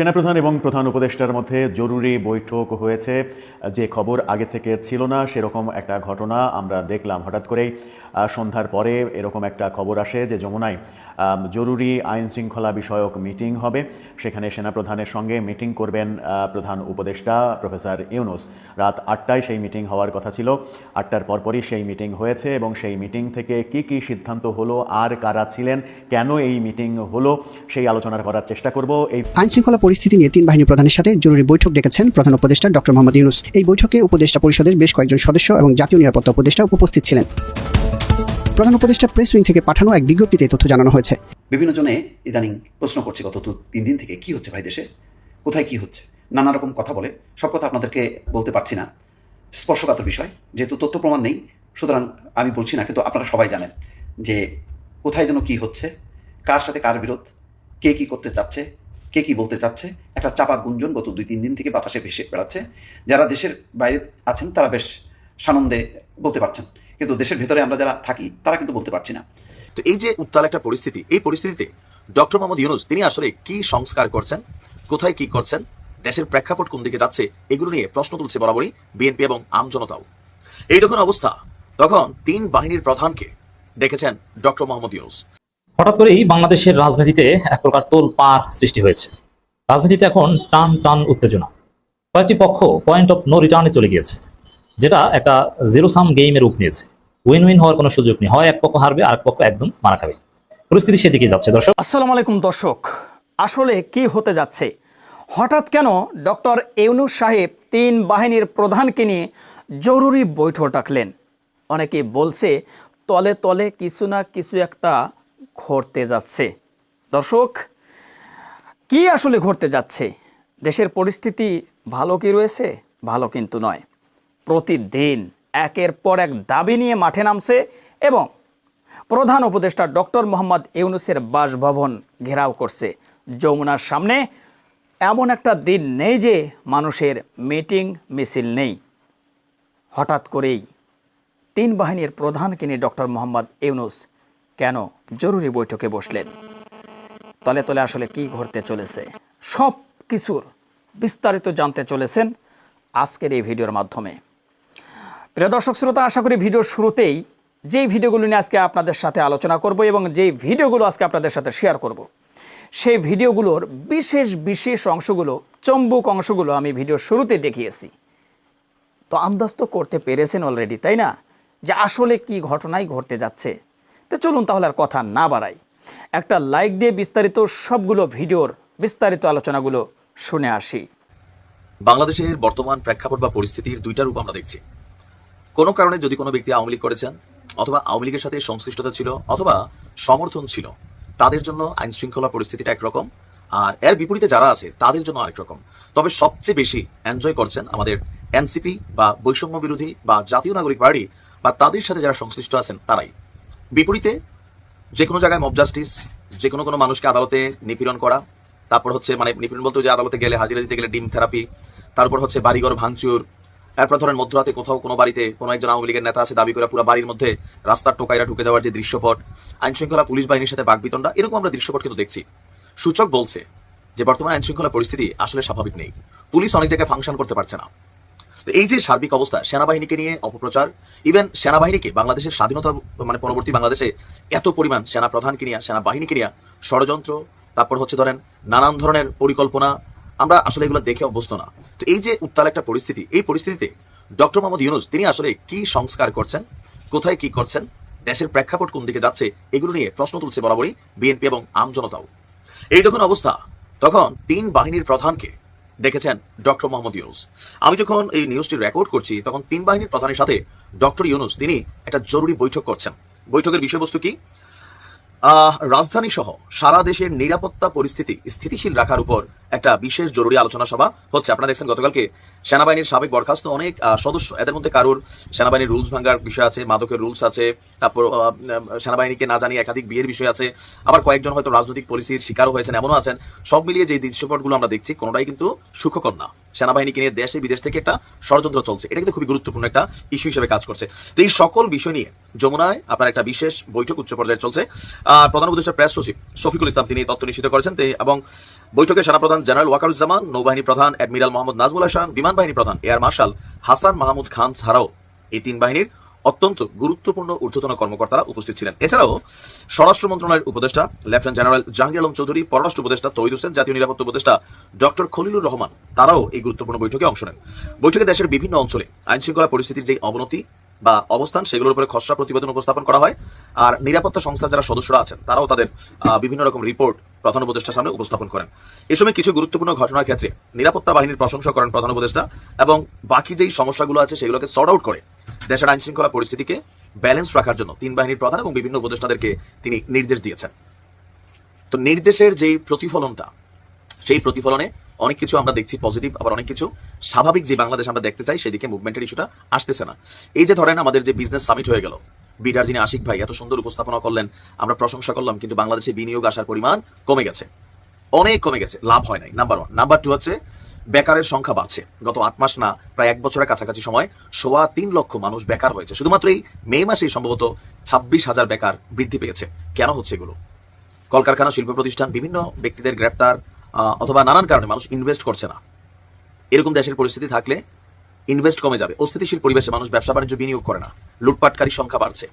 সেনাপ্রধান এবং প্রধান উপদেষ্টার মধ্যে জরুরি বৈঠক হয়েছে। যে খবর আগে থেকে ছিল না, সেরকম একটা ঘটনা আমরা দেখলাম হঠাৎ করেই। সন্ধ্যার পরে এরকম একটা খবর আসে যে যমুনায় জরুরি আইন শৃঙ্খলা বিষয়ক মিটিং হবে। সেখানে সেনাপ্রধানের সঙ্গে মিটিং করবেন প্রধান উপদেষ্টা প্রফেসর ইউনুস। রাত আটটায় সেই মিটিং হওয়ার কথা ছিল। আটটার পরপরই সেই মিটিং হয়েছে এবং সেই মিটিং থেকে কি কি সিদ্ধান্ত হলো, আর কারা ছিলেন, কেন এই মিটিং হলো, সেই আলোচনা করার চেষ্টা করব। এই আইন শৃঙ্খলা পরিস্থিতি নিয়ে তিন বাহিনী প্রধানের সাথে জরুরি বৈঠক ডেকেছেন প্রধান উপদেষ্টা ডক্টর মোহাম্মদ ইউনুস। এই বৈঠকে উপদেষ্টা পরিষদের বেশ কয়েকজন সদস্য এবং জাতীয় নিরাপত্তা উপদেষ্টা উপস্থিত ছিলেন। প্রধান উপদেষ্টা প্রেস উইং থেকে পাঠানো এক বিজ্ঞপ্তিতে তথ্য জানানো হয়েছে। বিভিন্ন জনে ইদানিং প্রশ্ন করছে গত দু, তিন দিন থেকে, কি হচ্ছে ভাই দেশে? কোথায় কি হচ্ছে? নানা রকম কথা বলে। সব কথা আপনাদেরকে বলতে পারছি না। স্পর্শকাতর বিষয়। যেহেতু তথ্য প্রমাণ নেই, সুতরাং আমি বলছি না, কিন্তু আপনারা সবাই জানেন যে কোথায় যেন কি হচ্ছে, কার সাথে কার বিরোধ, কে কি করতে চাচ্ছে, কে কি বলতে চাচ্ছে। একটা চাপা গুঞ্জন গত দুই, তিন দিন থেকে বাতাসে ভেসে বেড়াচ্ছে। যারা দেশের বাইরে আছেন, তারা বেশ সানন্দে বলতে পারছেন। কিন্তু দেশের ভেতরে আমরা যারা থাকি তারা কিন্তু বলতে পারছি না। তো এই যে উত্তাল একটা পরিস্থিতি এই পরিস্থিতিতে ডক্টর মোহাম্মদ ইউনুস তিনি আসলে কি সংস্কার করছেন কোথায় কি করছেন দেশের প্রেক্ষাপট কোন দিকে যাচ্ছে এগুলো নিয়ে প্রশ্ন তুলছে বরাবরই বিএনপি এবং আমজনতাও এই যখন অবস্থা তখন তিন বাহিনীর প্রধানকে ডেকেছেন ডক্টর মোহাম্মদ ইউনুস। হঠাৎ করেই বাংলাদেশের রাজনীতিতে এক প্রকার তোল পার সৃষ্টি হয়েছে। রাজনীতিতে এখন টান টান উত্তেজনা। কয়েকটি পক্ষ পয়েন্ট অফ নো রিটার্নে চলে গিয়েছে। যেটা একটা জিরো সাম গেমের রূপ নিয়েছে। উইন উইন হওয়ার কোনো সুযোগ নেই। হয় এক পক্ষ হারবে আর এক পক্ষ একদম মারা খাবে। পরিস্থিতি সেদিকে যাচ্ছে, দর্শক। আসসালামু আলাইকুম, দর্শক। আসলে কি হতে যাচ্ছে? হঠাৎ কেন ডক্টর ইউনুস সাহেব তিন বাহিনীর প্রধানকে নিয়ে জরুরি বৈঠক ডাকলেন? অনেকে বলছে, তলে তলে কিছু না কিছু একটা ঘটতে যাচ্ছে। দর্শক, কি আসলে ঘটতে যাচ্ছে? দেশের পরিস্থিতি ভালো কি রয়েছে? ভালো কিন্তু নয়। প্রতিদিন একের পর এক দাবি নিয়ে মাঠে নামছে এবং প্রধান উপদেষ্টা ডক্টর মোহাম্মদ ইউনুসের বাসভবন ঘেরাও করছে। যমুনার সামনে এমন একটা দিন নেই যে মানুষের মিটিং মিছিল নেই। হঠাৎ করেই তিন বাহিনীর প্রধানকে নিয়ে ডক্টর মোহাম্মদ ইউনুস কেন জরুরি বৈঠকে বসলেন? তলে তলে আসলে কি ঘটতে চলেছে? সব কিছুর বিস্তারিত জানতে চলেছেন আজকের এই ভিডিওর মাধ্যমে। প্রিয় দর্শক শ্রোতা, আশা করি ভিডিওর শুরুতেই যেই ভিডিওগুলো নিয়ে আজকে আপনাদের সাথে আলোচনা করব এবং যেই ভিডিওগুলো আজকে আপনাদের সাথে শেয়ার করব, সেই ভিডিওগুলোর বিশেষ বিশেষ অংশগুলো, চম্বুক অংশগুলো আমি ভিডিওর শুরুতে দেখিয়েছি। তো আন্দাজ তো করতে পেরেছেন অলরেডি তাই না? যে আসলে কি ঘটনাই ঘটতে যাচ্ছে। তো চলুন তাহলে আর কথা না বাড়াই। একটা লাইক দিয়ে বিস্তারিত সবগুলো ভিডিওর বিস্তারিত আলোচনাগুলো শুনে আসি। বাংলাদেশের বর্তমান প্রেক্ষাপট বা পরিস্থিতির দুইটা রূপ আমরা দেখছি। কোনো কারণে যদি কোনো ব্যক্তি আওয়ামী লীগ করেছেন, অথবা আওয়ামী লীগের সাথে সংশ্লিষ্টতা ছিল, অথবা সমর্থন ছিল, তাদের জন্য আইন শৃঙ্খলা পরিস্থিতিটা একরকম আর এর বিপরীতে যারা আছে, তাদের জন্য আরেক রকম। তবে সবচেয়ে বেশি এনজয় করছেন আমাদের এনসিপি বা বৈষম্য বিরোধী বা জাতীয় নাগরিক পার্টি বা তাদের সাথে যারা সংশ্লিষ্ট আছেন, তারাই। বিপরীতে যে কোনো জায়গায় মব জাস্টিস যে কোনো কোনো মানুষকে আদালতে নিপীড়ন করা, তারপর হচ্ছে মানে নিপীড়ন বলতে যে আদালতে গেলে, হাজিরা দিতে গেলে ডিম থেরাপি, তারপর হচ্ছে বাড়িঘর ভাঙচুর এরপর ধরেন মধ্যরাতে কোথাও কোনো বাড়িতে কোনো একজন আওয়ামী লীগের নেতা আছে, দাবি করে পুরো বাড়ির মধ্যে রাস্তার টোকাইরা ঢুকে যাওয়ার যে দৃশ্যপট আইন শৃঙ্খলা পুলিশ বাহিনীর সাথে বাগবিতণ্ডা এরকম আমরা দৃশ্যপট কিন্তু দেখছি। সূচক বলছে যে বর্তমান আইন শৃঙ্খলা পরিস্থিতি আসলে স্বাভাবিক নেই। পুলিশ অনেক জায়গায় ফাংশন করতে পারছে না। তো এই যে সার্বিক অবস্থা, সেনাবাহিনীকে নিয়ে অপপ্রচার ইভেন সেনাবাহিনীকে, বাংলাদেশের স্বাধীনতা মানে পরবর্তী বাংলাদেশে এত পরিমাণ সেনা প্রধানকে নিয়ে, সেনাবাহিনীকে নিয়ে ষড়যন্ত্র, তারপর হচ্ছে ধরেন নানান ধরনের পরিকল্পনা আমরা আসলে এগুলো দেখে অভ্যস্ত না। তো এই যে উত্তাল একটা পরিস্থিতি, এই পরিস্থিতিতে ডক্টর মোহাম্মদ ইউনুস, তিনি আসলে কি সংস্কার করছেন, কোথায় কি করছেন, দেশের প্রেক্ষাপট কোন দিকে যাচ্ছে, এগুলো নিয়ে প্রশ্ন তুলছে বরাবরই বিএনপি এবং আমজনতাও এই যখন অবস্থা, তখন তিন বাহিনীর প্রধানকে ডেকেছেন ডক্টর মোহাম্মদ ইউনুস। আমি যখন এই নিউজটি রেকর্ড করছি, তখন তিন বাহিনীর প্রধানের সাথে ডক্টর ইউনুস, তিনি একটা জরুরি বৈঠক করছেন। বৈঠকের বিষয়বস্তু কি? রাজধানী সহ সারা দেশের নিরাপত্তা পরিস্থিতি স্থিতিশীল রাখার উপর একটা বিশেষ জরুরি আলোচনা সভা হচ্ছে। আপনারা দেখছেন গতকালকে সেনাবাহিনীর সাবেক বরখাস্ত অনেক সদস্য, এদের মধ্যে কারোর সেনাবাহিনীর রুলস ভাঙ্গার বিষয় আছে, মাদকের রুলস আছে, তারপর সেনাবাহিনীকে না জানিয়ে একাধিক বিয়ের বিষয় আছে। আবার কয়েকজন হয়তো রাজনৈতিক পলিসির শিকারও হয়েছেন, এমনও আছেন। সব মিলিয়ে যে দৃশ্যপটগুলো আমরা দেখছি, কোনোটাই কিন্তু সুখকর না। সেনাবাহিনীকে নিয়ে দেশে বিদেশ থেকে একটা ষড়যন্ত্র চলছে। এটা কিন্তু খুবই গুরুত্বপূর্ণ একটা ইস্যু হিসেবে কাজ করছে। তো এই সকল বিষয় নিয়ে যমুনায় আপনার একটা বিশেষ বৈঠক উচ্চ পর্যায়ে চলছে। প্রধান উপদেষ্টা প্রেস সচিব শফিকুল ইসলাম তিনি তথ্য নিশ্চিত করেছেন। এবং বৈঠকে সেনাপ্রধান লেফটেন্যান্ট জেনারেল ওয়াকারুজ্জামান, নৌবাহিনী প্রধান অ্যাডমিরাল মোহাম্মদ নাজমুল হাসান, বিমান বাহিনী প্রধান এয়ার মার্শাল হাসান মাহমুদ খান ছাড়াও এই তিন বাহিনীর অত্যন্ত গুরুত্বপূর্ণ ঊর্ধ্বতন কর্মকর্তারা উপস্থিত ছিলেন। এছাড়াও স্বরাষ্ট্র মন্ত্রণালয়ের উপদেষ্টা, লেফটেন্যান্ট জেনারেল জাহাঙ্গীর আলম চৌধুরী, পররাষ্ট্র উপদেষ্টা তৈরি হোসেন, জাতীয় নিরাপত্তা উপদেষ্টা ডক্টর খলিলুর রহমান, তারাও এই গুরুত্বপূর্ণ বৈঠকে অংশ নেন। বৈঠকে দেশের বিভিন্ন অঞ্চলে আইন শৃঙ্খলা পরিস্থিতির যে অবনতি বা অবস্থান, সেগুলোর উপরে খসড়া প্রতিবেদন উপস্থাপন করা হয়। আর নিরাপত্তা সংস্থার যারা সদস্যরা আছেন, তারাও তাদের বিভিন্ন রকম রিপোর্ট প্রধান উপদেষ্টার সামনে উপস্থাপন করেন। এই সময় কিছু গুরুত্বপূর্ণ ঘটনার ক্ষেত্রে নিরাপত্তা বাহিনীর প্রশংসা করেন প্রধান উপদেষ্টা এবং বাকি যেই সমস্যাগুলো আছে, সেগুলোকে সর্ট আউট করে দেশের আইন শৃঙ্খলা পরিস্থিতিকে ব্যালেন্স রাখার জন্য তিন বাহিনীর প্রধান এবং বিভিন্ন উপদেষ্টাদেরকে তিনি নির্দেশ দিয়েছেন। তো নির্দেশের যে প্রতিফলনটা, সেই প্রতিফলনে অনেক কিছু আমরা দেখছি পজিটিভ আবার অনেক কিছু স্বাভাবিক যে বাংলাদেশ আমরা দেখতে চাই, সেদিকে মুভমেন্টের ইস্যুটা আসতেছে না। এই যে ধরেন আমাদের যে বিজনেস সামিট হয়ে গেল, বিডার যিনি আশিক ভাই, এত সুন্দর উপস্থাপনা করলেন, আমরা প্রশংসা করলাম, কিন্তু বাংলাদেশে বিনিয়োগ আসার পরিমাণ কমে গেছে। অনেক কমে গেছে, লাভ হয় নাই নাম্বার ওয়ান নাম্বার টু হচ্ছে, বেকারের সংখ্যা বাড়ছে। গত আট মাস না, প্রায় এক বছরের কাছাকাছি সময়, সোয়া তিন লক্ষ মানুষ বেকার হয়েছে। শুধুমাত্র এই মে মাসেই সম্ভবত ছাব্বিশ হাজার বেকার বৃদ্ধি পেয়েছে। কেন হচ্ছে এগুলো? কলকারখানা শিল্প প্রতিষ্ঠান বিভিন্ন ব্যক্তিদের গ্রেপ্তার অথবা নানান কারণে মানুষ ইনভেস্ট করছে না। এরকম দেশের পরিস্থিতি থাকলে ইনভেস্ট কমে যাবে। অস্থিতিশীল পরিবেশে মানুষ ব্যবসা বাণিজ্য বিনিয়োগ করে না। লুটপাটকারী সংখ্যা বাড়ছে।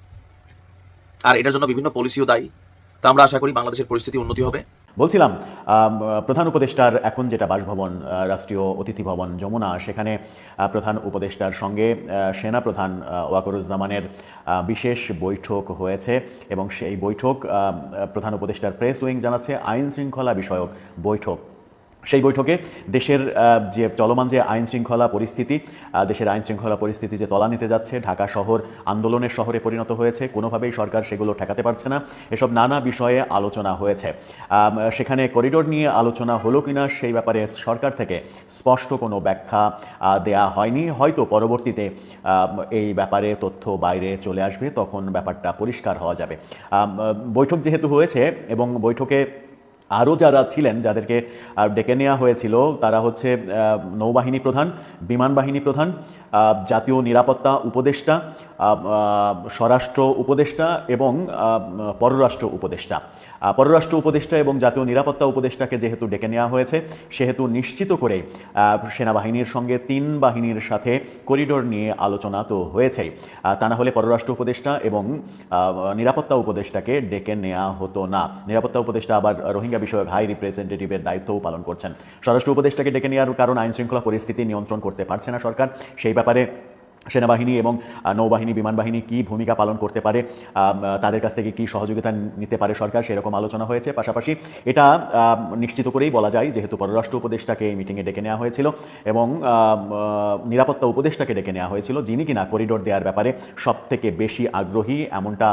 আর এটার জন্য বিভিন্ন পলিসিও দায়ী। তা আমরা আশা করি বাংলাদেশের পরিস্থিতি উন্নতি হবে। বলছিলাম প্রধান উপদেষ্টার এখন যেটা বাসভবন রাষ্ট্রীয় অতিথি ভবন যমুনা, সেখানে প্রধান উপদেষ্টার সঙ্গে সেনা প্রধান ওয়াকরুজ্জামানের বিশেষ বৈঠক হয়েছে এবং সেই বৈঠক প্রধান উপদেষ্টার প্রেস উইং জানাচ্ছে আইন শৃঙ্খলা বিষয়ক বৈঠক। সেই বৈঠকে দেশের যে চলমান যে আইন শৃঙ্খলা পরিস্থিতি দেশের আইন শৃঙ্খলা পরিস্থিতি যে তলা নিতে যাচ্ছে, ঢাকা শহর আন্দোলনের শহরে পরিণত হয়েছে, কোনোভাবেই সরকার সেগুলো ঠেকাতে পারছে না। এসব নানা বিষয়ে আলোচনা হয়েছে। সেখানে করিডোর নিয়ে আলোচনা হলো কিনা সেই ব্যাপারে সরকার থেকে স্পষ্ট কোনো ব্যাখ্যা দেয়া হয়নি। হয়তো পরবর্তীতে এই ব্যাপারে তথ্য বাইরে চলে আসবে, তখন ব্যাপারটা পরিষ্কার হওয়া যাবে। বৈঠক যেহেতু হয়েছে এবং বৈঠকে আরও যারা ছিলেন, যাদেরকে ডেকে নেওয়া হয়েছিল, তারা হচ্ছে নৌবাহিনী প্রধান, বিমান বাহিনী প্রধান জাতীয় নিরাপত্তা উপদেষ্টা স্বরাষ্ট্র উপদেষ্টা এবং পররাষ্ট্র উপদেষ্টা। পররাষ্ট্র উপদেষ্টা এবং জাতীয় নিরাপত্তা উপদেষ্টাকে যেহেতু ডেকে নেওয়া হয়েছে, সেহেতু নিশ্চিত করে সেনাবাহিনীর সঙ্গে তিন বাহিনীর সাথে করিডোর নিয়ে আলোচনা তো হয়েছেই। তা না হলে পররাষ্ট্র উপদেষ্টা এবং নিরাপত্তা উপদেষ্টাকে ডেকে নেওয়া হতো না। নিরাপত্তা উপদেষ্টা আবার রোহিঙ্গা বিষয়ক হাই রিপ্রেজেন্টেটিভের দায়িত্বও পালন করছেন। স্বরাষ্ট্র উপদেষ্টাকে ডেকে নেওয়ার কারণ আইন শৃঙ্খলা পরিস্থিতি নিয়ন্ত্রণ করতে পারছে না সরকার। সেই ব্যাপারে সেনাবাহিনী এবং নৌবাহিনী বিমান বাহিনী কী ভূমিকা পালন করতে পারে তাদের কাছ থেকে কী সহযোগিতা নিতে পারে সরকার, সেরকম আলোচনা হয়েছে। পাশাপাশি এটা নিশ্চিত করেই বলা যায় যেহেতু পররাষ্ট্র উপদেষ্টাকে এই মিটিংয়ে ডেকে নেওয়া হয়েছিল এবং নিরাপত্তা উপদেষ্টাকে ডেকে নেওয়া হয়েছিল, যিনি কিনা করিডোর দেওয়ার ব্যাপারে সব থেকে বেশি আগ্রহী এমনটা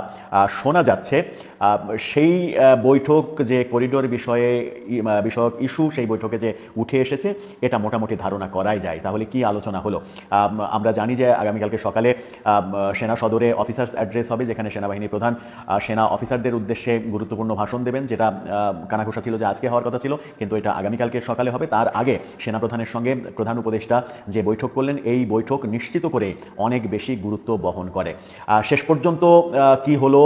শোনা যাচ্ছে। সেই বৈঠক যে করিডোর বিষয়ে বিষয়ক ইস্যু সেই বৈঠকে যে উঠে এসেছে, এটা মোটামুটি ধারণা করাই যায়। তাহলে কি আলোচনা হলো? আমরা জানি যে আগামীকালকে সকালে সেনা সদরে অফিসার্স অ্যাড্রেস হবে, যেখানে সেনাবাহিনী প্রধান সেনা অফিসারদের উদ্দেশ্যে গুরুত্বপূর্ণ ভাষণ দেবেন, যেটা কানাঘোষা ছিল যে আজকে হওয়ার কথা ছিল, কিন্তু এটা আগামীকালকে সকালে হবে। তার আগে সেনা প্রধানের সঙ্গে প্রধান উপদেষ্টা যে বৈঠক করলেন, এই বৈঠক নিশ্চিত করে অনেক বেশি গুরুত্ব বহন করে। শেষ পর্যন্ত কি হলো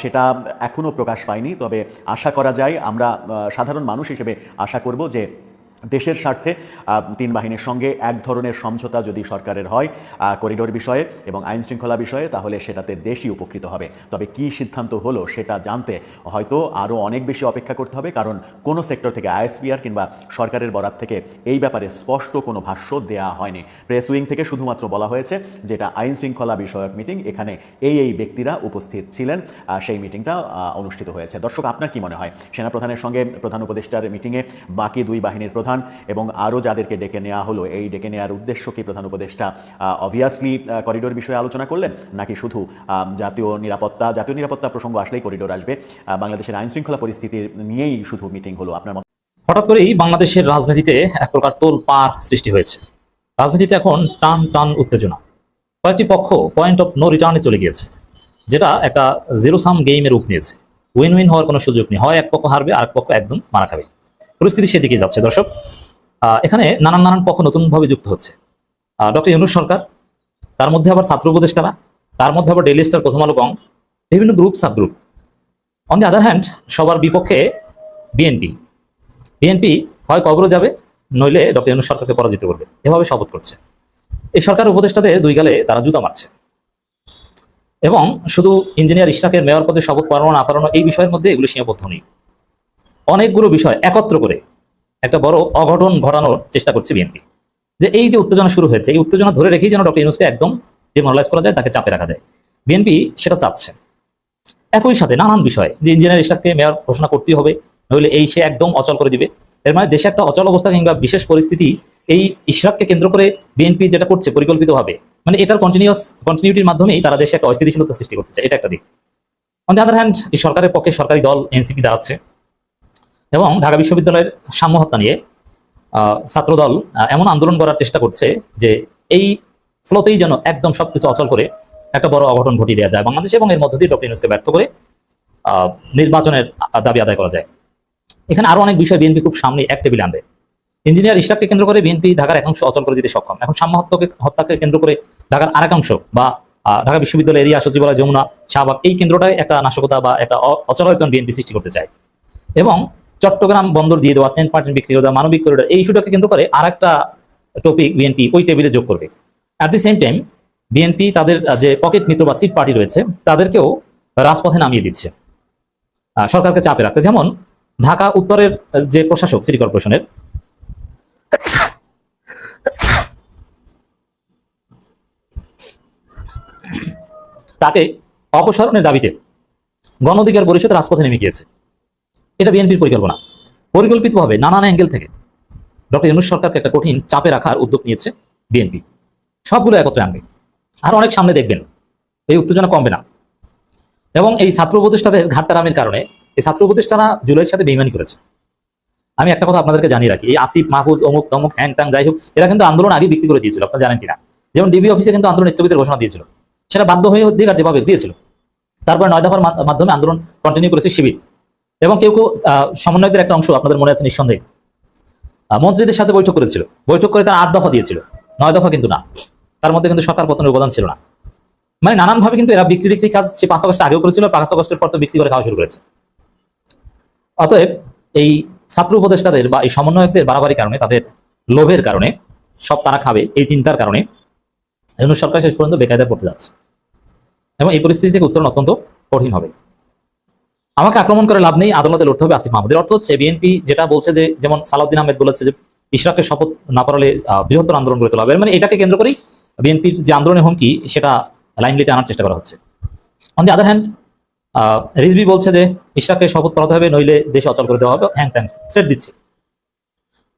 সেটা এখনও প্রকাশ পায়নি, তবে আশা করা যায়, আমরা সাধারণ মানুষ হিসেবে আশা করব যে দেশের স্বার্থে তিন বাহিনীর সঙ্গে এক ধরনের সমঝোতা যদি সরকারের হয় করিডোর বিষয়ে এবং আইন শৃঙ্খলা বিষয়ে, তাহলে সেটাতে দেশই উপকৃত হবে। তবে কি সিদ্ধান্ত হলো সেটা জানতে হয়তো আরও অনেক বেশি অপেক্ষা করতে হবে, কারণ কোনো সেক্টর থেকে আইএসপিআর কিংবা সরকারের বরাত থেকে এই ব্যাপারে স্পষ্ট কোনো ভাষ্য দেয়া হয়নি। প্রেস উইং থেকে শুধুমাত্র বলা হয়েছে যেটা আইন শৃঙ্খলা বিষয়ক মিটিং, এখানে এই এই ব্যক্তিরা উপস্থিত ছিলেন সেই মিটিংটা অনুষ্ঠিত হয়েছে। দর্শক, আপনার কি মনে হয়? সেনাপ্রধানের সঙ্গে প্রধান উপদেষ্টার মিটিংয়ে বাকি দুই বাহিনীর প্রধান এবং আরও যাদেরকে ডেকে নেওয়া হলো, এই ডেকে নেওয়ার উদ্দেশ্য কি প্রধান উপদেষ্টা অবভিয়াসলি করিডোর বিষয়ে আলোচনা করলেন, নাকি শুধু জাতীয় নিরাপত্তা জাতীয় নিরাপত্তা প্রসঙ্গ আসলেই করিডোর আসবে? বাংলাদেশের আইন শৃঙ্খলা পরিস্থিতির নিয়েই শুধু মিটিং হলো, আপনার মত হঠাৎ করেই বাংলাদেশের রাজনীতিতে এক প্রকার তোল পার সৃষ্টি হয়েছে। রাজনীতিতে এখন টান টান উত্তেজনা। কয়েকটি পক্ষ পয়েন্ট অফ নো রিটার্নে চলে গিয়েছে, যেটা একটা জিরো সাম গেমের রূপ নিয়েছে। উইন উইন হওয়ার কোনো সুযোগ নেই। হয় এক পক্ষ হারবে আর এক পক্ষ একদম মারা খাবে পরিস্থিতি সেদিকে যাচ্ছে, দর্শক। এখানে নানান নানান পক্ষ নতুনভাবে যুক্ত হচ্ছে। ডক্টর ইউনুস সরকার, তার মধ্যে আবার ছাত্র উপদেষ্টারা, তার মধ্যে আবার ডেইলি স্টার প্রথম আলো কং বিভিন্ন group sub group on the other hand সবার বিপক্ষে বিএনপি বিএনপি হয় কবরও যাবে, নইলে ডক্টর ইউনুস সরকারকে পরাজিত করবে। এভাবে শপথ করছে। এই সরকার উপদেষ্টাদের দুই গালে তারা জুতা মারছে। এবং শুধু ইঞ্জিনিয়ার ইশাকের মেয়র পদে শপথ পারানো না পারানো এই বিষয়ের মধ্যে এগুলো সীমাবদ্ধ নেই। অনেকগুলো বিষয় একত্র করে একটা বড় অঘটন ঘটানোর চেষ্টা করছে বিএনপি। যে এই যে উত্তেজনা শুরু হয়েছে, এই উত্তেজনা ধরে রেখেই যেন ডক্টর ইউনুসকে একদম ডিমোরালাইজ করা যায়, তাকে চাপে রাখা যায়। বিএনপি সেটা চাচ্ছে। একই সাথে নানান বিষয়, যে ইঞ্জিনিয়ার ইশাককে মেয়র ঘোষণা করতেই হবে, নইলে এই সে একদম অচল করে দিবে। এর মানে দেশে একটা অচল অবস্থা কিংবা বিশেষ পরিস্থিতি, এই ইশরাককে কেন্দ্র করে বিএনপি যেটা করছে পরিকল্পিতভাবে মানে এটার কন্টিনিউয়াস কন্টিনিউটির মাধ্যমেই তারা দেশে একটা অস্থিতিশীলতা সৃষ্টি করতে চায়। এটা একটা দিক। অন দ্য আদার হ্যান্ড এই সরকারের পক্ষে সরকারি দল এনসিপি দাঁড়াচ্ছে। এবং ঢাকা বিশ্ববিদ্যালয়ের সাম্য হত্যা নিয়ে ছাত্রদল এমন আন্দোলন করার চেষ্টা করছে যে এই ফ্লোতেই যেন একদম সবকিছু অচল করে একটা বড় অঘটন ঘটিয়ে দেওয়া যায় বাংলাদেশ এবং এর মধ্য দিয়ে ডক্টর ইউনুসকে ব্যর্থ করে নির্বাচনের দাবি আদায় করা যায়। এখানে আরও অনেক বিষয় বিএনপি খুব সামনে এক টেবিলে আনবে। ইঞ্জিনিয়ার ইশরাককে কেন্দ্র করে বিএনপি ঢাকার একাংশ অচল করে দিতে সক্ষম। এখন সাম্য হত্যাকে হত্যাকে কেন্দ্র করে ঢাকার আরেকাংশ বা ঢাকা বিশ্ববিদ্যালয় এরিয়া সচিবালয় যমুনা শাহবাগ এই কেন্দ্রটায় একটা নাশকতা বা একটা অচলায়তন বিএনপি সৃষ্টি করতে চায়। এবং চট্টগ্রাম বন্দর দিয়ে দেওয়া সেন্ট মার্টিন বিক্রি করে দেওয়া মানবিক করিডোর এই ইস্যুটাকে কেন্দ্র করে আর একটা টপিক বিএনপি ওই টেবিলে যোগ করবে। At the same time BNP তাদের যে পকেট মিত্র বা সিট পার্টি রয়েছে, তাদেরকেও রাজপথে নামিয়ে দিচ্ছে। সরকারকে চাপে রাখতে। যেমন, ঢাকা উত্তরের যে প্রশাসক সিটি কর্পোরেশনের তাকে অপসারণের দাবিতে গণ অধিকার পরিষদ রাজপথে নেমে গিয়েছে। এটা বিএনপির পরিকল্পনা। পরিকল্পিতভাবে নানান অ্যাঙ্গেল থেকে ডক্টর ইউনুস সরকারকে একটা কঠিন চাপে রাখার উদ্যোগ নিয়েছে বিএনপি। সবগুলো একত্রে আনবে। আর অনেক সামনে দেখবেন। এই উত্তেজনা কমবে না। এবং এই ছাত্র উপদেষ্টাদের ঘাটতারামের কারণে এই ছাত্র উপদেষ্টারা জুলাইয়ের সাথে বেইমানি করেছে। আমি একটা কথা আপনাদেরকে জানিয়ে রাখি। এই আসিফ, মাহফুজ, অমুক, তমুক, হ্যাং ট্যাং যাই হোক, এরা কিন্তু আন্দোলন আগে বিক্রি করে দিয়েছিল, আপনারা জানেন কিনা। যেমন ডিবি অফিসে কিন্তু আন্দোলন স্থগিতের ঘোষণা দিয়েছিল। সেটা বাধ্য হয়ে আর যেভাবে দিয়েছিল। তারপর নয় দফার মাধ্যমে আন্দোলন কন্টিনিউ করেছে শিবির। এবং কেউ কেউ আহ, সমন্বয়কদের একটা অংশ আপনাদের মনে আছে নিঃসন্দেহে। মন্ত্রীদের সাথে বৈঠক করেছিল। বৈঠক করে তারা আট দফা দিয়েছিল। নয় দফা কিন্তু না। তার মধ্যে কিন্তু সরকার পতনের উপাদান ছিল না। মানে নানানভাবে কিন্তু এরা বিক্রি বিক্রি কাজ সে পাঁচ আগস্ট আগেও করেছিল পাঁচ আগস্টের পর তো বিক্রি করে খাওয়া শুরু করেছে। অতএব এই ছাত্র উপদেষ্টাদের বা এই সমন্বয়কদের বাড়াবাড়ির কারণে তাদের লোভের কারণে সব তারা খাবে এই চিন্তার কারণে সরকার শেষ পর্যন্ত বেকায়দায় পড়তে যাচ্ছে। এবং এই পরিস্থিতি থেকে উত্তরণ অত্যন্ত কঠিন হবে। আমাকে আক্রমণ করে লাভ নেই, আদালতে লড়তে হবে আসিফ মাহমুদের। অর্থ হচ্ছে বিএনপি যেটা বলছে যে, যেমন সালাউদ্দিন আহমেদ বলেছে যে ইশরাকের শপথ না পারলে বৃহত্তর আন্দোলন গড়ে তোলা হবে। মানে এটাকে কেন্দ্র করেই বিএনপির যে আন্দোলনের হুমকি, সেটা লাইমলিটে আনার চেষ্টা করা হচ্ছে। On the other hand Rizvi বলছে যে, ইশরাককে শপথ করাতে হবে, নইলে দেশ অচল করে দেওয়া হবে। হ্যাং ত্যাং থ্রেট দিচ্ছে।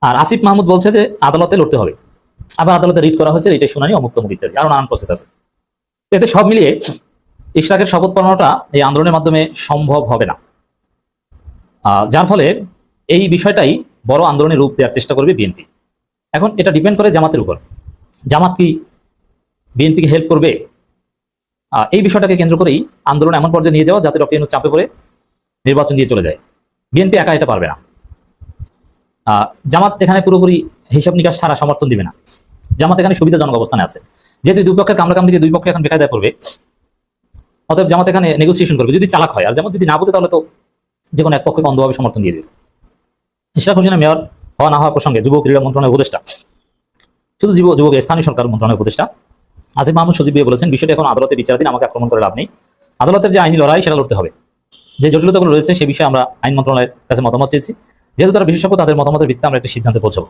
আর আসিফ মাহমুদ বলছে যে, আদালতে লড়তে হবে। আবার আদালতে রিট করা হয়েছে, এটাই শুনানি অমুক্ত মুখ ইত্যাদি। আরও নানান প্রসেস আছে। এতে সব মিলিয়ে ইশরাকের শপথ পড়ানোটা এই আন্দোলনের মাধ্যমে সম্ভব হবে না। যার ফলে এই বিষয়টাই বড় আন্দোলনের রূপ দেওয়ার চেষ্টা করবে বিএনপি। এখন এটা ডিপেন্ড করে জামাতের উপর। জামাত কি বিএনপিকে হেল্প করবে? এই বিষয়টাকে কেন্দ্র করেই আন্দোলন এমন পর্যায়ে নিয়ে যাওয়া যাতে ডক্টর চাপে পড়ে নির্বাচন দিয়ে চলে যায়। বিএনপি একা এটা পারবে না। জামাত এখানে পুরোপুরি হিসাব নিকাশ ছাড়া সমর্থন দিবে না। জামাত এখানে সুবিধাজনক অবস্থানে আছে। যেহেতু দুই পক্ষের কামড়াকামড়ি দিয়ে দুই পক্ষ এখন বেকায়দায় পড়বে অতএব জামাত এখানে নেগোসিয়েশন করবে যদি চালাক হয়। আর যেমন যদি না বুঝে তাহলে তো যে কোনো এক পক্ষকে অন্ধভাবে সমর্থন দিয়ে দেবে। ইশরাক হোসেনের মেয়র হওয়া না হওয়া প্রসঙ্গে যুব ক্রীড়া মন্ত্রণালয়ের উপদেষ্টা শুধু যুব যুবক স্থানীয় সরকার মন্ত্রণালয়ের উপদেষ্টা আসিফ মাহমুদ সজীব বলেছেন বিষয়টি এখন আদালতে বিচারাধীন আমাকে আক্রমণ করে লাভ নেই। আদালতের যে আইনি লড়াই সেটা লড়তে হবে। যে জটিলতাগুলো রয়েছে সে বিষয়ে আমরা আইন মন্ত্রণালয়ের কাছে মতামত চেয়েছি। যেহেতু তারা বিশেষজ্ঞ তাদের মতামতের ভিত্তিতে আমরা একটা সিদ্ধান্তে পৌঁছাবো।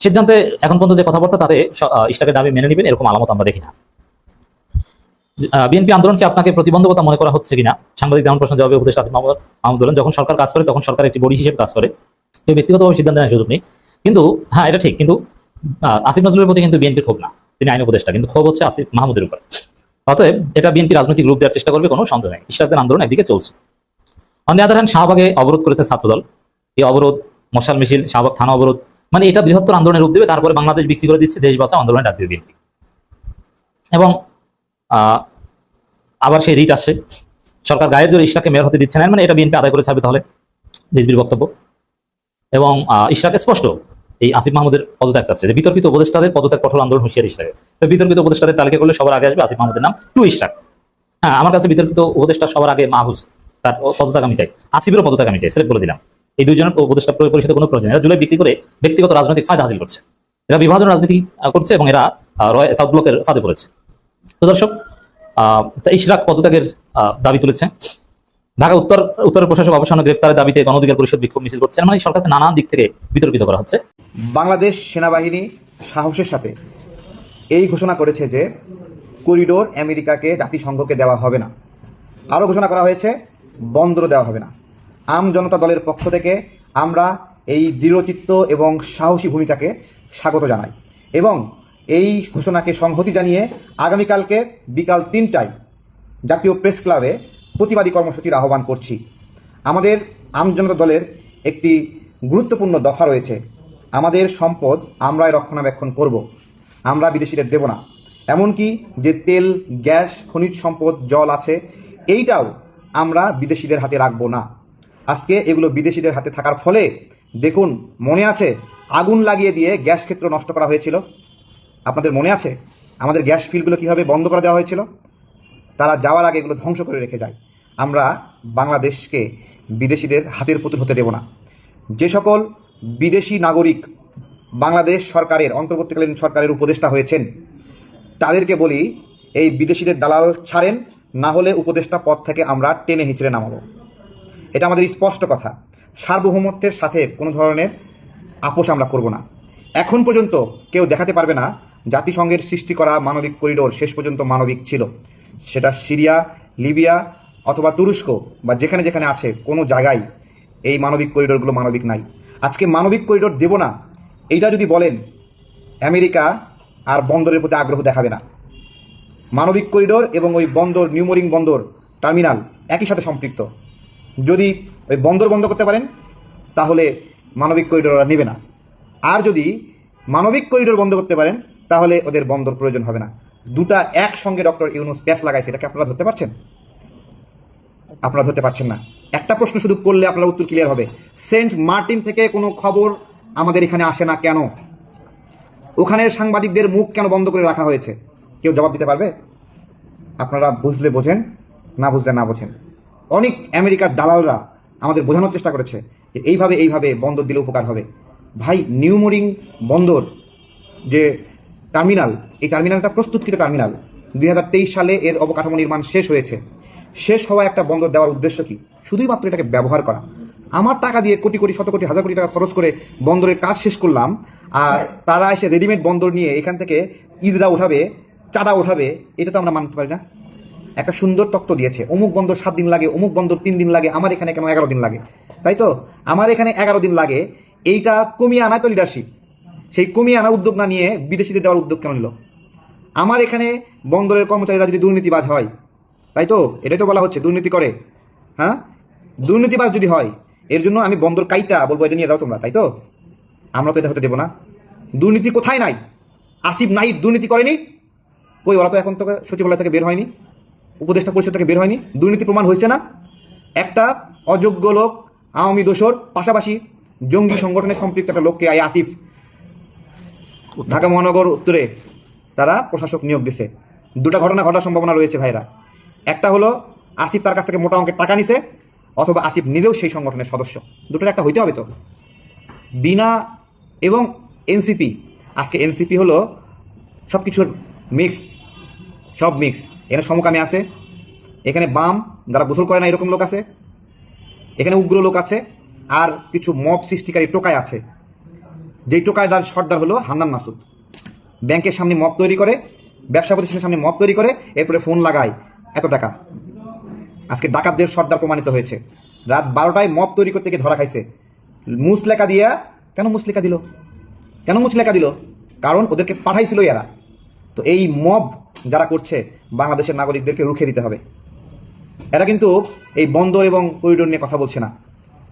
সিদ্ধান্তে এখন পর্যন্ত যে কথাবার্তা আহ, ইশরাকের দাবি মেনে নেবেন এরকম আলামত আমরা দেখি না। বিএনপি আন্দোলনকে আপনাকে প্রতিবন্ধকতা মনে করা হচ্ছে কিনা? সাংবাদিক তেমন প্রশ্ন জবাবে উপদেষ্টা আসিফ মাহমুদ বলেন যখন সরকার কাজ করে, তখন সরকার একটি বডি হিসেবে কাজ করে। কেউ ব্যক্তিগতভাবে সিদ্ধান্ত নেওয়ার সুযোগ নেই। কিন্তু হ্যাঁ এটা ঠিক, কিন্তু আসিফ নজরুলের প্রতি কিন্তু বিএনপির ক্ষোভ না। তিনি আইন উপদেষ্টা, কিন্তু ক্ষোভ হচ্ছে আসিফ মাহমুদের উপর। অতএব, এটা বিএনপি রাজনৈতিক রূপ দেওয়ার চেষ্টা করবে, কোনো সন্দেহ নেই। ইশরাকদের আন্দোলন একদিকে চলছে। অন দি আদার হ্যান্ড, শাহবাগে অবরোধ করেছে ছাত্রদল। এই অবরোধ, মশাল মিছিল, শাহবাগ থানা অবরোধ মানে এটা বৃহত্তর আন্দোলনের রূপ দেবে, তারপরে বাংলাদেশ বিক্রি করে দিচ্ছে দেশ বাঁচাও আন্দোলনে ডাক দেবে বিএনপি। এবং আবার সেই রিট আসছে। সরকার গায়ের জোরে ইশরাককে মেয়র হতে দিচ্ছে না মানে এটা বিএনপি আদায় করে ছাড়বে তাহলে, রিজবির বক্তব্য। এবং ইশরাক স্পষ্ট, এই আসিফ মাহমুদের পদত্যাগ চাচ্ছে, যে বিতর্কিত উপদেষ্টাদের পদত্যাগ কঠোর আন্দোলন হুঁশিয়ার ইশরাকে। তো বিতর্কিত উপদেষ্টাদের তালিকা করলে সবার আগে আসবে আসিফ মাহমুদের নাম টু ইশরাক। হ্যাঁ আমার কাছে বিতর্কিত উপদেষ্টা সবার আগে মাহবুজ তার পদত্যাগ আমি চাই। আসিফেরও পদত্যাগ আমি চাই সেটা বলে দিলাম। এই দুইজনের উপদেষ্টা পরিষদের কোনো প্রয়োজন। এরা জুলাই বিক্রি করে ব্যক্তিগত রাজনৈতিক ফায়দা হাসিল করছে। এরা বিভাজন রাজনীতি করছে এবং এরা রয় সাউথ ব্লকের ফাঁদে পড়েছে। তো দর্শক ইশরাক পদত্যাগের দাবি তুলেছে। ঢাকা উত্তর উত্তরের প্রশাসক অবসান গ্রেপ্তারের দাবিতে গণঅধিকার পরিষদ বিক্ষোভ মিছিল করছে। মানে সরকারকে নানান দিক থেকে বিতর্কিত করা হচ্ছে। বাংলাদেশ সেনাবাহিনী সাহসের সাথে এই ঘোষণা করেছে যে করিডোর আমেরিকাকে জাতিসংঘকে দেওয়া হবে না। আরও ঘোষণা করা হয়েছে, বন্দরও দেওয়া হবে না। আম জনতা দলের পক্ষ থেকে আমরা এই দৃঢ়চিত্ত এবং সাহসী ভূমিকাকে স্বাগত জানাই। এবং এই ঘোষণাকে সংহতি জানিয়ে আগামীকালকে বিকাল তিনটায় জাতীয় প্রেস ক্লাবে প্রতিবাদী কর্মসূচির আহ্বান করছি। আমাদের আমজনতা দলের একটি গুরুত্বপূর্ণ দফা রয়েছে। আমাদের সম্পদ আমরাই রক্ষণাবেক্ষণ করব। আমরা বিদেশিদের দেব না। এমনকি যে তেল, গ্যাস, খনিজ সম্পদ, জল আছে, এইটাও আমরা বিদেশিদের হাতে রাখব না। আজকে এগুলো বিদেশিদের হাতে থাকার ফলে দেখুন, মনে আছে, আগুন লাগিয়ে দিয়ে গ্যাস ক্ষেত্র নষ্ট করা হয়েছিল? আপনাদের মনে আছে আমাদের গ্যাস ফিল্ডগুলো কীভাবে বন্ধ করে দেওয়া হয়েছিল? তারা যাওয়ার আগে এগুলো ধ্বংস করে রেখে যায়। আমরা বাংলাদেশকে বিদেশিদের হাতের পুতুল হতে দেব না। যে সকল বিদেশি নাগরিক বাংলাদেশ সরকারের, অন্তর্বর্তীকালীন সরকারের উপদেষ্টা হয়েছেন, তাদেরকে বলি, এই বিদেশিদের দালাল ছাড়েন, না হলে উপদেষ্টা পদ থেকে আমরা টেনে হিচড়ে নামাবো। এটা আমাদের স্পষ্ট কথা। সার্বভৌমত্বের সাথে কোনো ধরনের আপোষ আমরা করব না। এখন পর্যন্ত কেউ দেখাতে পারবে না জাতিসংঘের সৃষ্টি করা মানবিক করিডোর শেষ পর্যন্ত মানবিক ছিল। সেটা সিরিয়া, লিবিয়া অথবা তুরস্ক বা যেখানে যেখানে আছে, কোনো জায়গায় এই মানবিক করিডোরগুলো মানবিক নাই। আজকে মানবিক করিডোর দেব না। এইটা যদি বলেন, আমেরিকা আর বন্দরের প্রতি আগ্রহ দেখাবে না। মানবিক করিডোর এবং ওই বন্দর নিউমোরিং বন্দর, টার্মিনাল একই সাথে সম্পৃক্ত। যদি ওই বন্দর বন্ধ করতে পারেন, তাহলে মানবিক করিডোর ওরা নেবে না। আর যদি মানবিক করিডোর বন্ধ করতে পারেন তাহলে ওদের বন্দর প্রয়োজন হবে না। দুটা একসঙ্গে ডক্টর ইউনুস প্যাস লাগাইছে, এটাকে আপনারা ধরতে পারছেন? আপনারা ধরতে পারছেন না। একটা প্রশ্ন শুধু করলে আপনার উত্তর ক্লিয়ার হবে। সেন্ট মার্টিন থেকে কোনো খবর আমাদের এখানে আসে না কেন? ওখানের সাংবাদিকদের মুখ কেন বন্ধ করে রাখা হয়েছে? কেউ জবাব দিতে পারবে? আপনারা বুঝলে বোঝেন, না বুঝলে না বোঝেন। অনেক আমেরিকার দালালরা আমাদের বোঝানোর চেষ্টা করেছে যে এইভাবে এইভাবে বন্দর দিলে উপকার হবে। ভাই নিউমোরিং বন্দর, যে টার্মিনাল, এই টার্মিনালটা প্রস্তুতকৃত টার্মিনাল। দুই হাজার তেইশ সালে এর অবকাঠামো নির্মাণ শেষ হয়েছে। শেষ হওয়া একটা বন্দর দেওয়ার উদ্দেশ্য কি? শুধুই মাত্র এটাকে ব্যবহার করা। আমার টাকা দিয়ে কোটি কোটি, শত কোটি, হাজার কোটি টাকা খরচ করে বন্দরের কাজ শেষ করলাম, আর তারা এসে রেডিমেড বন্দর নিয়ে এখান থেকে ইজরা উঠাবে, চাঁদা উঠাবে, এটা তো আমরা মানতে পারি না। একটা সুন্দর তত্ত্ব দিয়েছে। অমুক বন্দর সাত দিন লাগে, অমুক বন্দর তিন দিন লাগে, আমার এখানে কেন এগারো দিন লাগে? তাই তো? আমার এখানে এগারো দিন লাগে। এইটা কমিয়ে আনায় তো লিডারশিপ সেই কমিয়ে আনার উদ্যোগ না নিয়ে বিদেশিদের দেওয়ার উদ্যোগ কেন নিল? আমার এখানে বন্দরের কর্মচারীরা যদি দুর্নীতিবাজ হয়, তাই তো? এটাই তো বলা হচ্ছে, দুর্নীতি করে। হ্যাঁ? দুর্নীতিবাজ যদি হয়, এর জন্য আমি বন্দর কাইটা বলব, এটা নিয়ে যাও তোমরা, তাই তো? আমরা তো এটা হতে দেবো না। দুর্নীতি কোথায় নাই? আসিফ নাই দুর্নীতি করেনি? ওই ওরা তো এখন তো সচিবালয় থেকে বের হয়নি? উপদেষ্টা পরিষদ থেকে বের হয়নি? দুর্নীতি প্রমাণ হয়েছে না? একটা অযোগ্য লোক, আওয়ামী দোসর পাশাপাশি জঙ্গি সংগঠনের সম্পৃক্ত একটা লোককে আই আসিফ ঢাকা মহানগর উত্তরে তারা প্রশাসক নিয়োগ দিছে। দুটা ঘটনা ঘটার সম্ভাবনা রয়েছে ভাইরা। একটা হলো, আসিফ তার কাছ থেকে মোটা অঙ্কের টাকা নিছে, অথবা আসিফ নিজেও সেই সংগঠনের সদস্য। দুটোর একটা হইতে হবে তো। বিনা এবং এনসিপি। আজকে এনসিপি হলো সব কিছুর মিক্স সব মিক্স এখানে সমকামী আছে, এখানে বাম, যারা গোসল করে না এরকম লোক আছে, এখানে উগ্র লোক আছে, আর কিছু মব সৃষ্টিকারী টোকায় আছে। যেই টোকায়দার সর্দার হলো হান্নান মাসুদ। ব্যাংকের সামনে মপ তৈরি করে ব্যবসা প্রতিষ্ঠানের সামনে মপ তৈরি করে, এরপরে ফোন লাগায় এত টাকা। আজকে ডাকাতদের সর্দার প্রমাণিত হয়েছে। রাত বারোটায় মপ তৈরি করতে গিয়ে ধরা খাইছে। মুসলেকা দিয়া কেন মুসলেকা দিল? কেন মুসলেকা দিল? কারণ ওদেরকে পাঠাইছিল এরা। তো এই মব যারা করছে, বাংলাদেশের নাগরিকদেরকে রুখে দিতে হবে। এরা কিন্তু এই বন্দর এবং করিডোর নিয়ে কথা বলছে না।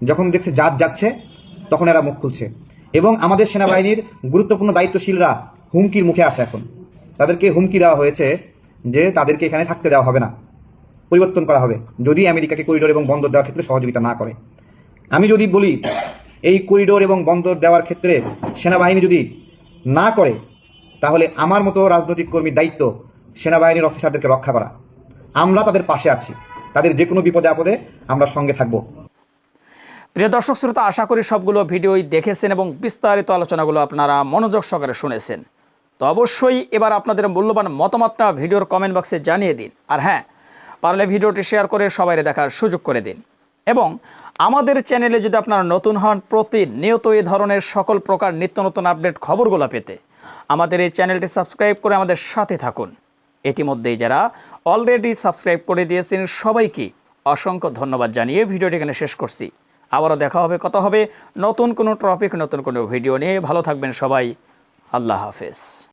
যখন দেখছে জাত যাচ্ছে, তখন এরা মুখ খুলছে। এবং আমাদের সেনাবাহিনীর গুরুত্বপূর্ণ দায়িত্বশীলরা হুমকির মুখে আছে এখন। তাদেরকে হুমকি দেওয়া হয়েছে যে তাদেরকে এখানে থাকতে দেওয়া হবে না, পরিবর্তন করা হবে, যদি আমেরিকাকে করিডোর এবং বন্দর দেওয়ার ক্ষেত্রে সহযোগিতা না করে। আমি যদি বলি, এই করিডোর এবং বন্দর দেওয়ার ক্ষেত্রে সেনাবাহিনী যদি না করে, তাহলে আমার মতো রাজনৈতিক কর্মীর দায়িত্ব সেনাবাহিনীর অফিসারদেরকে রক্ষা করা। আমরা তাদের পাশে আছি। তাদের যে কোনো বিপদে আপদে আমরা সঙ্গে থাকব। প্রিয় দর্শক শ্রোতা, আশা করি সবগুলো ভিডিওই দেখেছেন এবং বিস্তারিত আলোচনাগুলো আপনারা মনোযোগ সহকারে শুনেছেন। তো অবশ্যই এবার আপনাদের মূল্যবান মতামতটা ভিডিওর কমেন্ট বক্সে জানিয়ে দিন। আর হ্যাঁ পারলে ভিডিওটি শেয়ার করে সবাই দেখার সুযোগ করে দিন। এবং আমাদের চ্যানেলে যদি আপনারা নতুন হন, প্রতিনিয়ত এই ধরনের সকল প্রকার নিত্য নতুন আপডেট খবরগুলো পেতে আমাদের এই চ্যানেলটি সাবস্ক্রাইব করে আমাদের সাথে থাকুন। ইতিমধ্যেই যারা অলরেডি সাবস্ক্রাইব করে দিয়েছেন, সবাইকে অসংখ্য ধন্যবাদ জানিয়ে ভিডিওটি এখানে শেষ করছি। আবারও দেখা হবে, কথা হবে নতুন কোনো টপিক নতুন কোনো ভিডিও নিয়ে। ভালো থাকবেন সবাই। আল্লাহ হাফেজ।